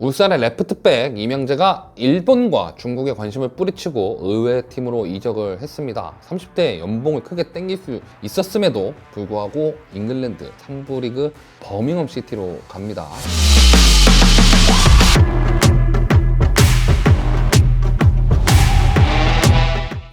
울산의 레프트백 이명재가 일본과 중국에 관심을 뿌리치고 의외 팀으로 이적을 했습니다. 30대 연봉을 크게 땡길 수 있었음에도 불구하고 잉글랜드 3부 리그 버밍엄 시티로 갑니다.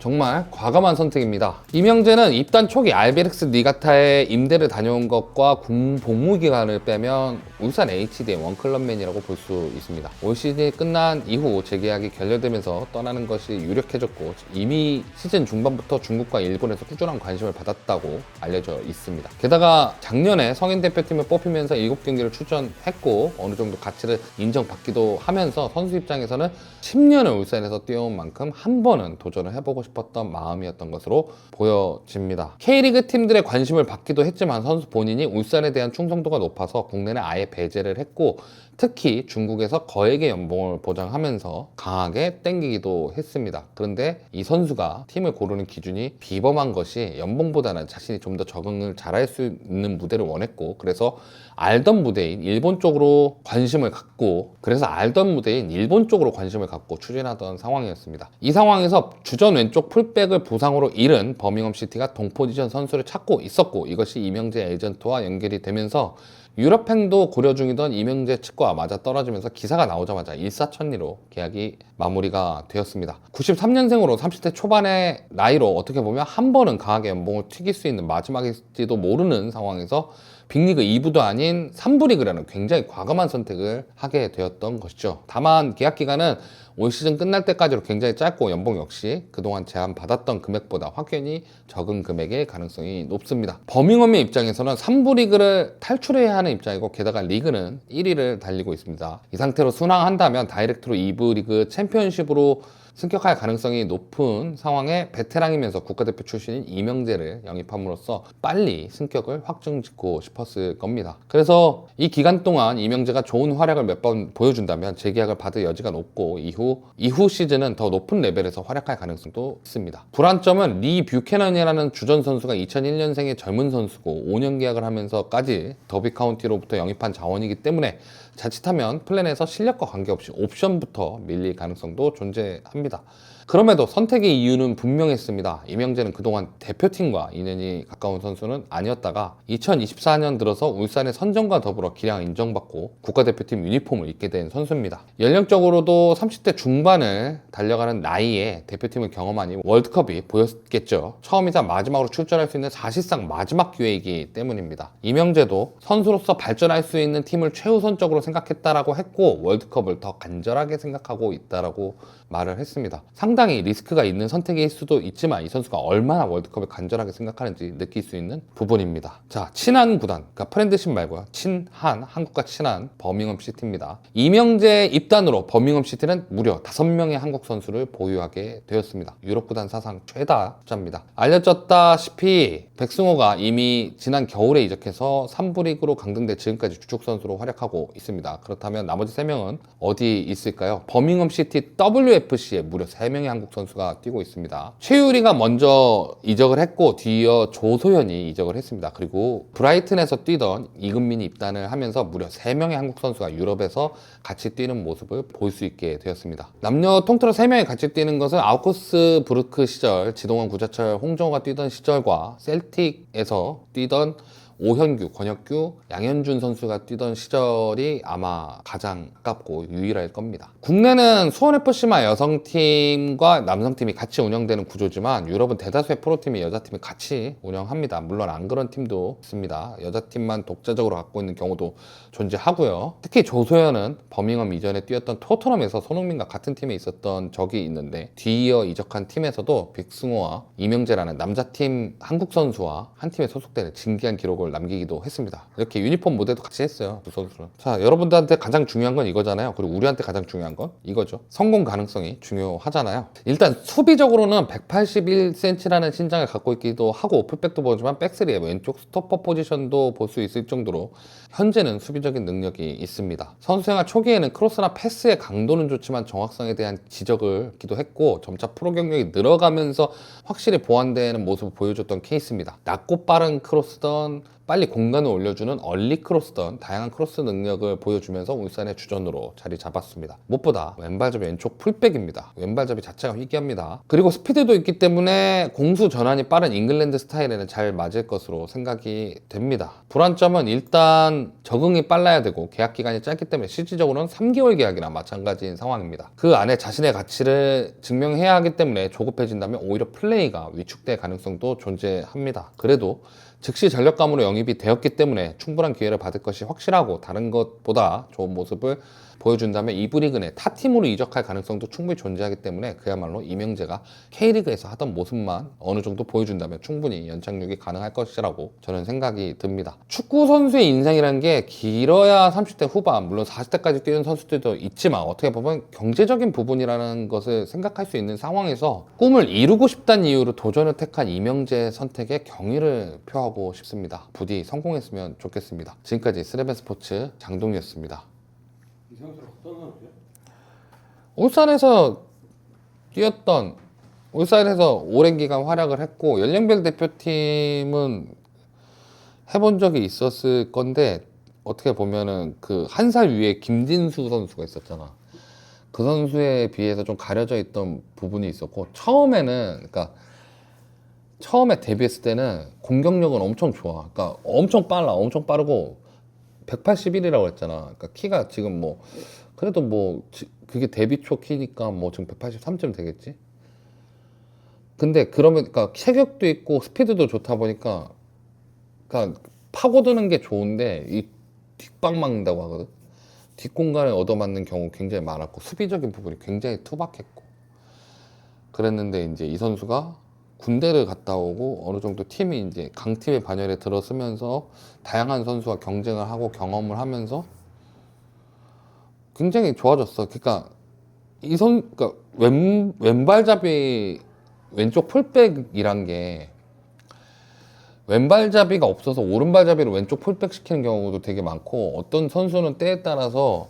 정말 과감한 선택입니다. 이명재는 입단 초기 알베렉스 니가타에 임대를 다녀온 것과 군 복무 기간을 빼면 울산 HD의 원클럽맨이라고 볼 수 있습니다. 올 시즌이 끝난 이후 재계약이 결렬되면서 떠나는 것이 유력해졌고 이미 시즌 중반부터 중국과 일본에서 꾸준한 관심을 받았다고 알려져 있습니다. 게다가 작년에 성인 대표팀을 뽑히면서 7경기를 출전했고 어느 정도 가치를 인정받기도 하면서 선수 입장에서는 10년을 울산에서 뛰어온 만큼 한 번은 도전을 해보고 싶 었던 마음이었던 것으로 보여집니다. K리그 팀들의 관심을 받기도 했지만 선수 본인이 울산에 대한 충성도가 높아서 국내는 아예 배제를 했고 특히 중국에서 거액의 연봉을 보장하면서 강하게 땡기기도 했습니다. 그런데 이 선수가 팀을 고르는 기준이 비범한 것이 연봉보다는 자신이 좀 더 적응을 잘할 수 있는 무대를 원했고 그래서 알던 무대인 일본 쪽으로 관심을 갖고 그래서 알던 무대인 일본 쪽으로 관심을 갖고 추진하던 상황이었습니다. 이 상황에서 주전 왼쪽 풀백을 부상으로 잃은 버밍엄 시티가 동포지션 선수를 찾고 있었고 이것이 이명재 에이전트와 연결이 되면서 유럽행도 고려 중이던 이명재 측과 맞아 떨어지면서 기사가 나오자마자 일사천리로 계약이 마무리가 되었습니다. 93년생으로 30대 초반의 나이로 어떻게 보면 한 번은 강하게 연봉을 튀길 수 있는 마지막일지도 모르는 상황에서 빅리그 2부도 아닌 3부 리그라는 굉장히 과감한 선택을 하게 되었던 것이죠. 다만 계약 기간은 올 시즌 끝날 때까지로 굉장히 짧고 연봉 역시 그동안 제한 받았던 금액보다 확연히 적은 금액의 가능성이 높습니다. 버밍엄의 입장에서는 3부 리그를 탈출해야 하는 입장이고 게다가 리그는 1위를 달리고 있습니다. 이 상태로 순항한다면 다이렉트로 2부 리그 챔피언십으로 승격할 가능성이 높은 상황에 베테랑이면서 국가대표 출신인 이명재를 영입함으로써 빨리 승격을 확정짓고 싶었을 겁니다. 그래서 이 기간 동안 이명재가 좋은 활약을 몇 번 보여준다면 재계약을 받을 여지가 높고 이후 이후 시즌은 더 높은 레벨에서 활약할 가능성도 있습니다. 불안점은 리 뷰캐넌이라는 주전 선수가 2001년생의 젊은 선수고 5년 계약을 하면서까지 더비 카운티로부터 영입한 자원이기 때문에 자칫하면 플랜에서 실력과 관계없이 옵션부터 밀릴 가능성도 존재합니다. 그럼에도 선택의 이유는 분명했습니다. 이명재는 그동안 대표팀과 인연이 가까운 선수는 아니었다가 2024년 들어서 울산의 선정과 더불어 기량 인정받고 국가대표팀 유니폼을 입게 된 선수입니다. 연령적으로도 30대 중반을 달려가는 나이에 대표팀을 경험하니 월드컵이 보였겠죠. 처음이자 마지막으로 출전할 수 있는 사실상 마지막 기회이기 때문입니다. 이명재도 선수로서 발전할 수 있는 팀을 최우선적으로 생각했다라고 했고 월드컵을 더 간절하게 생각하고 있다라고 말을 했습니다. 상 당히 리스크가 있는 선택일 수도 있지만 이 선수가 얼마나 월드컵을 간절하게 생각하는지 느낄 수 있는 부분입니다. 자, 친한 구단, 그러니까 프렌드십 말고요. 친한, 한국과 친한 버밍엄 시티입니다. 이명재 입단으로 버밍엄 시티는 무려 5명의 한국 선수를 보유하게 되었습니다. 유럽 구단 사상 최다 숫자입니다. 알려졌다시피 백승호가 이미 지난 겨울에 이적해서 3부 리그로 강등돼 지금까지 주축 선수로 활약하고 있습니다. 그렇다면 나머지 3명은 어디 있을까요? 버밍엄 시티 WFC에 무려 3명의 한국 선수가 뛰고 있습니다. 최유리가 먼저 이적을 했고 뒤이어 조소연이 이적을 했습니다. 그리고 브라이튼에서 뛰던 이금민이 입단을 하면서 무려 3명의 한국 선수가 유럽에서 같이 뛰는 모습을 볼 수 있게 되었습니다. 남녀 통틀어 3명이 같이 뛰는 것은 아우쿠스 부르크 시절 지동원 구자철 홍정호가 뛰던 시절과 셀틱에서 뛰던 오현규, 권혁규, 양현준 선수가 뛰던 시절이 아마 가장 가깝고 유일할 겁니다. 국내는 수원FC만 여성팀과 남성팀이 같이 운영되는 구조지만 유럽은 대다수의 프로팀이 여자팀이 같이 운영합니다. 물론 안 그런 팀도 있습니다. 여자팀만 독자적으로 갖고 있는 경우도 존재하고요. 특히 조소연은 버밍엄 이전에 뛰었던 토트넘에서 손흥민과 같은 팀에 있었던 적이 있는데 뒤이어 이적한 팀에서도 빅승호와 이명재라는 남자팀 한국 선수와 한 팀에 소속되는 진기한 기록을 남기기도 했습니다. 이렇게 유니폼 무대도 같이 했어요. 두 선수는. 자, 여러분들한테 가장 중요한 건 이거잖아요. 그리고 우리한테 가장 중요한 건 이거죠. 성공 가능성이 중요하잖아요. 일단 수비적으로는 181cm라는 신장을 갖고 있기도 하고 풀백도 보지만 백스리의 왼쪽 스토퍼 포지션도 볼 수 있을 정도로 현재는 수비적인 능력이 있습니다. 선수 생활 초기에는 크로스나 패스의 강도는 좋지만 정확성에 대한 지적을 기도했고 점차 프로 경력이 늘어가면서 확실히 보완되는 모습을 보여줬던 케이스입니다. 낮고 빠른 크로스던 빨리 공간을 올려주는 얼리 크로스 던 다양한 크로스 능력을 보여주면서 울산의 주전으로 자리 잡았습니다. 무엇보다 왼발잡이 왼쪽 풀백입니다. 왼발잡이 자체가 희귀합니다. 그리고 스피드도 있기 때문에 공수 전환이 빠른 잉글랜드 스타일에는 잘 맞을 것으로 생각이 됩니다. 불안점은 일단 적응이 빨라야 되고 계약 기간이 짧기 때문에 실질적으로는 3개월 계약이나 마찬가지인 상황입니다. 그 안에 자신의 가치를 증명해야 하기 때문에 조급해진다면 오히려 플레이가 위축될 가능성도 존재합니다. 그래도 즉시 전력감으로 영입이 되었기 때문에 충분한 기회를 받을 것이 확실하고 다른 것보다 좋은 모습을 보여준다면 이브리그 내 타팀으로 이적할 가능성도 충분히 존재하기 때문에 그야말로 이명재가 K리그에서 하던 모습만 어느 정도 보여준다면 충분히 연착륙이 가능할 것이라고 저는 생각이 듭니다. 축구 선수의 인생이라는 게 길어야 30대 후반, 물론 40대까지 뛰는 선수들도 있지만 어떻게 보면 경제적인 부분이라는 것을 생각할 수 있는 상황에서 꿈을 이루고 싶다는 이유로 도전을 택한 이명재 선택에 경의를 표하고 싶습니다. 부디 성공했으면 좋겠습니다. 지금까지 스레벤 스포츠 장동이었습니다. 이 선수는 어떤 선수예요? 울산에서 뛰었던 울산에서 오랜 기간 활약을 했고 연령별 대표팀은 해본 적이 있었을 건데 어떻게 보면은 그 한 살 위에 김진수 선수가 있었잖아. 그 선수에 비해서 좀 가려져 있던 부분이 있었고 처음에는 그러니까 처음에 데뷔했을 때는 공격력은 엄청 좋아. 그러니까 엄청 빨라, 엄청 빠르고 181이라고 했잖아. 그러니까 키가 지금 뭐 그래도 뭐 지- 그게 데뷔 초 키니까 뭐 지금 183쯤 되겠지. 근데 그러면 그러니까 체격도 있고 스피드도 좋다 보니까 그러니까 파고드는 게 좋은데 이 뒷방 막는다고 하거든. 뒷공간에 얻어맞는 경우 굉장히 많았고 수비적인 부분이 굉장히 투박했고 그랬는데 이제 이 선수가 군대를 갔다 오고 어느 정도 팀이 이제 강팀의 반열에 들어서면서 다양한 선수와 경쟁을 하고 경험을 하면서 굉장히 좋아졌어. 그러니까 이 선, 그러니까 왼 왼발잡이 왼쪽 풀백이란 게 왼발잡이가 없어서 오른발잡이로 왼쪽 풀백 시키는 경우도 되게 많고 어떤 선수는 때에 따라서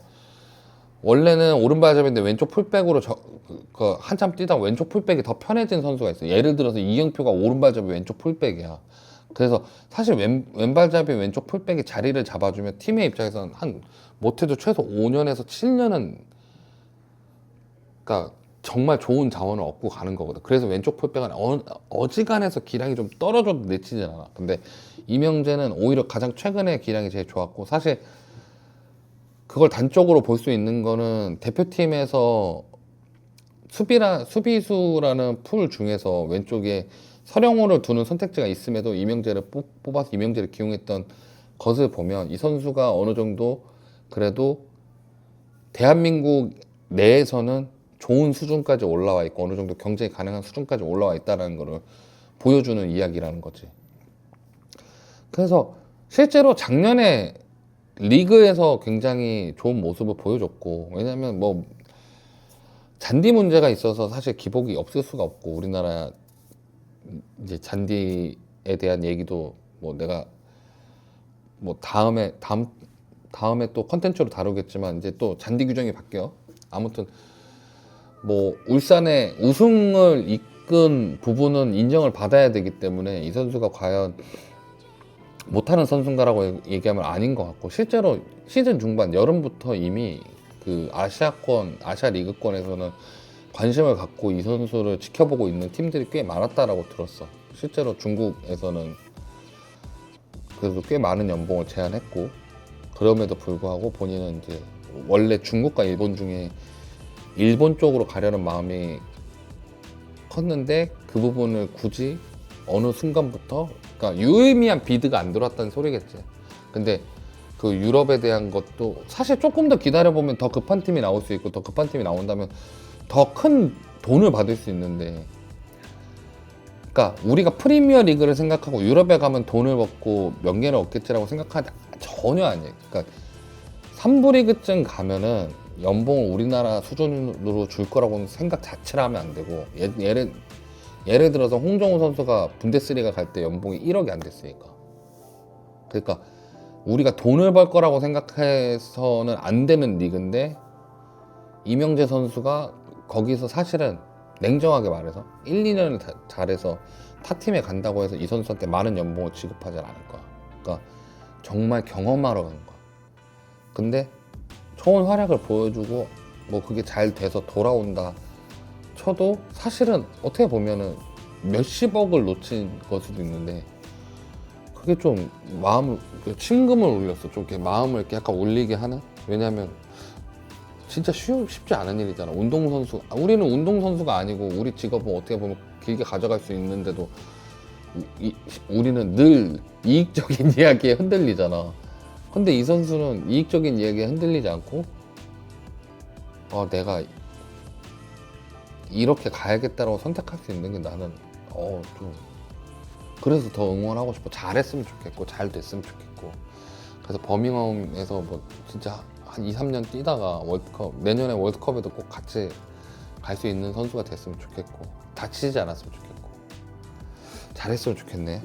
원래는 오른발잡이인데 왼쪽 풀백으로 저, 그, 그 한참 뛰다가 왼쪽 풀백이 더 편해진 선수가 있어요. 예를 들어서 이영표가 오른발 잡이 왼쪽 풀백이야. 그래서 사실 왼, 왼발잡이 왼쪽 풀백이 자리를 잡아주면 팀의 입장에서는 한 못해도 최소 5년에서 7년은 그러니까 정말 좋은 자원을 얻고 가는 거거든. 그래서 왼쪽 풀백은 어, 어지간해서 기량이 좀 떨어져도 내치진 않아. 근데 이명재는 오히려 가장 최근에 기량이 제일 좋았고 사실 그걸 단적으로 볼 수 있는 거는 대표팀에서 수비라 수비수라는 풀 중에서 왼쪽에 서령호를 두는 선택지가 있음에도 이명재를 뽑, 뽑아서 이명재를 기용했던 것을 보면 이 선수가 어느 정도 그래도 대한민국 내에서는 좋은 수준까지 올라와 있고 어느 정도 경쟁이 가능한 수준까지 올라와 있다는 것을 보여주는 이야기라는 거지. 그래서 실제로 작년에 리그에서 굉장히 좋은 모습을 보여줬고 왜냐면 뭐 잔디 문제가 있어서 사실 기복이 없을 수가 없고 우리나라 이제 잔디에 대한 얘기도 뭐 내가 뭐 다음에 다음 다음에 또 컨텐츠로 다루겠지만 이제 또 잔디 규정이 바뀌어. 아무튼 뭐 울산의 우승을 이끈 부분은 인정을 받아야 되기 때문에 이 선수가 과연 못하는 선수인가라고 얘기하면 아닌 것 같고 실제로 시즌 중반 여름부터 이미 그 아시아권 아시아 리그권에서는 관심을 갖고 이 선수를 지켜보고 있는 팀들이 꽤 많았다라고 들었어. 실제로 중국에서는 그래도 꽤 많은 연봉을 제안했고 그럼에도 불구하고 본인은 이제 원래 중국과 일본 중에 일본 쪽으로 가려는 마음이 컸는데 그 부분을 굳이 어느 순간부터 그러니까 유의미한 비드가 안 들어왔다는 소리겠지. 근데 그 유럽에 대한 것도 사실 조금 더 기다려 보면 더 급한 팀이 나올 수 있고 더 급한 팀이 나온다면 더 큰 돈을 받을 수 있는데 그러니까 우리가 프리미어 리그를 생각하고 유럽에 가면 돈을 받고 명예를 얻겠지라고 생각하는데 전혀 아니에요. 그러니까 3부 리그쯤 가면은 연봉을 우리나라 수준으로 줄 거라고는 생각 자체를 하면 안 되고 예, 예를 예를 들어서 홍정우 선수가 분데스리가 갈 때 연봉이 1억이 안 됐으니까 그러니까 우리가 돈을 벌 거라고 생각해서는 안 되는 리그인데 이명재 선수가 거기서 사실은 냉정하게 말해서 1, 2년을 다- 잘해서 타팀에 간다고 해서 이 선수한테 많은 연봉을 지급하지 않을 거야. 보니까 정말 경험하러 간 거야. 근데 좋은 활약을 보여주고 뭐 그게 잘 돼서 돌아온다 쳐도 사실은 어떻게 보면은 몇십억을 놓친 걸 수도 있는데 그게 좀 마음을 그 심금을 울렸어. 좀 이렇게 마음을 이렇게 약간 울리게 하는? 왜냐면 진짜 쉬, 쉽지 않은 일이잖아. 운동선수 아, 우리는 운동선수가 아니고 우리 직업은 어떻게 보면 길게 가져갈 수 있는데도 이- 우리는 늘 이익적인 이야기에 흔들리잖아. 근데 이 선수는 이익적인 이야기에 흔들리지 않고 어, 내가 이렇게 가야겠다라고 선택할 수 있는 게 나는 어 좀 그래서 더 응원하고 싶어 잘했으면 좋겠고 잘 됐으면 좋겠고 그래서 버밍엄에서 뭐 진짜 한 2, 3년 뛰다가 월드컵 내년에 월드컵에도 꼭 같이 갈 수 있는 선수가 됐으면 좋겠고 다치지 않았으면 좋겠고 잘했으면 좋겠네.